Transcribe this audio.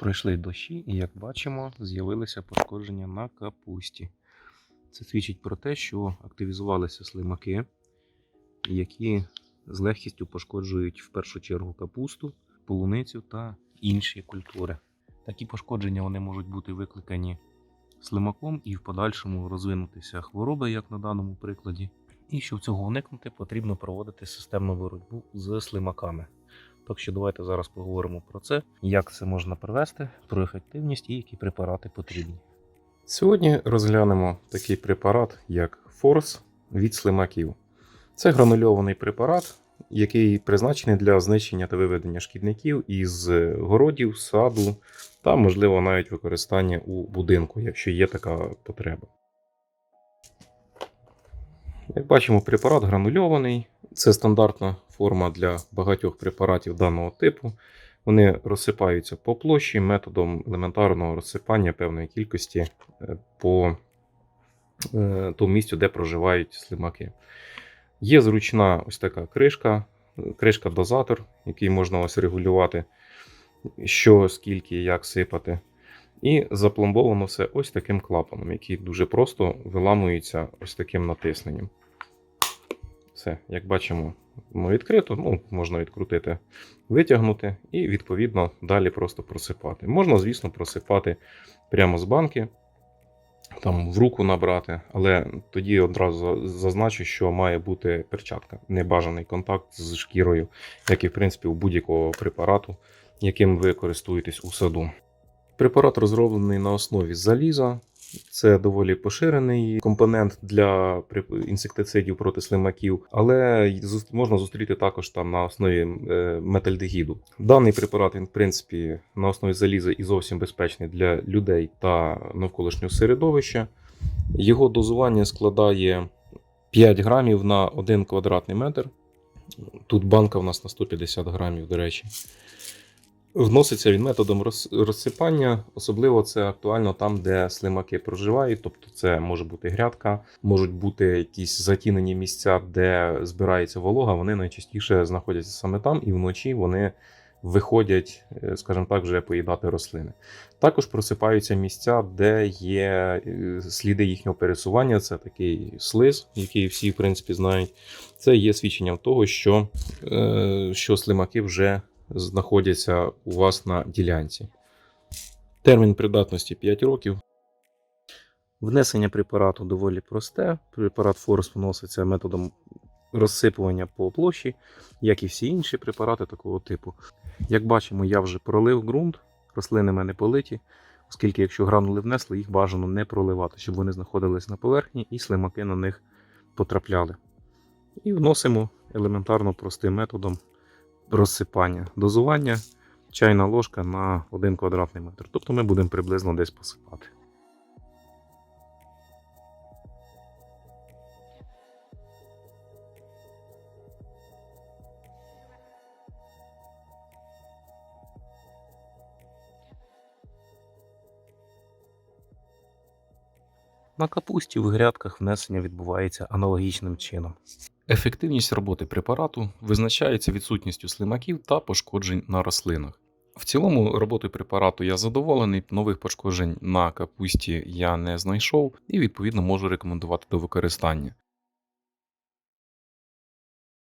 Пройшли дощі, і як бачимо, з'явилися пошкодження на капусті. Це свідчить про те, що активізувалися слимаки, які з легкістю пошкоджують в першу чергу капусту, полуницю та інші культури. Такі пошкодження вони можуть бути викликані слимаком і в подальшому розвинутися хвороби, як на даному прикладі. І щоб цього уникнути, потрібно проводити системну боротьбу з слимаками. Так що давайте зараз поговоримо про це, як це можна провести, про ефективність і які препарати потрібні. Сьогодні розглянемо такий препарат, як Форс від слимаків. Це гранульований препарат, який призначений для знищення та виведення шкідників із городів, саду та, можливо, навіть використання у будинку, якщо є така потреба. Як бачимо, препарат гранульований. Це стандартна форма для багатьох препаратів даного типу. Вони розсипаються по площі методом елементарного розсипання певної кількості е, по е, тому місцю, де проживають слимаки. Є зручна ось така кришка, кришка-дозатор, який можна ось регулювати, що, скільки, як сипати. І запломбовано все ось таким клапаном, який дуже просто виламується ось таким натисненням. Все, як бачимо, воно відкрито, ну, можна відкрутити, витягнути і, відповідно, далі просто просипати. Можна, звісно, просипати прямо з банки, там в руку набрати, але тоді одразу зазначу, що має бути перчатка, небажаний контакт з шкірою, як і в принципі у будь-якого препарату, яким ви користуєтесь у саду. Препарат розроблений на основі заліза. Це доволі поширений компонент для інсектицидів проти слимаків, але можна зустріти також там на основі е, метальдегіду. Даний препарат він, в принципі, на основі заліза і зовсім безпечний для людей та навколишнього середовища. Його дозування складає 5 грамів на 1 квадратний метр. Тут банка в нас на 150 грамів, до речі. Вноситься він методом розсипання, особливо це актуально там, де слимаки проживають. Тобто, це може бути грядка, можуть бути якісь затінені місця, де збирається волога. Вони найчастіше знаходяться саме там, і вночі вони виходять, е, скажімо так, вже поїдати рослини. Також просипаються місця, де є е, сліди їхнього пересування. Це такий слиз, який всі в принципі знають. Це є свідченням того, що, е, що слимаки вже знаходяться у вас на ділянці. Термін придатності 5 років. Внесення препарату доволі просте. Препарат Форс вноситься методом розсипування по площі, як і всі інші препарати такого типу. Як бачимо, я вже пролив ґрунт, рослини в мене политі, оскільки якщо гранули внесли, їх бажано не проливати, щоб вони знаходились на поверхні і слимаки на них потрапляли. І вносимо елементарно простим методом розсипання. Дозування чайна ложка на 1 квадратний метр. Тобто ми будемо приблизно десь посипати. На капусті в грядках внесення відбувається аналогічним чином. Ефективність роботи препарату визначається відсутністю слимаків та пошкоджень на рослинах. В цілому роботою препарату я задоволений, нових пошкоджень на капусті я не знайшов і відповідно можу рекомендувати до використання.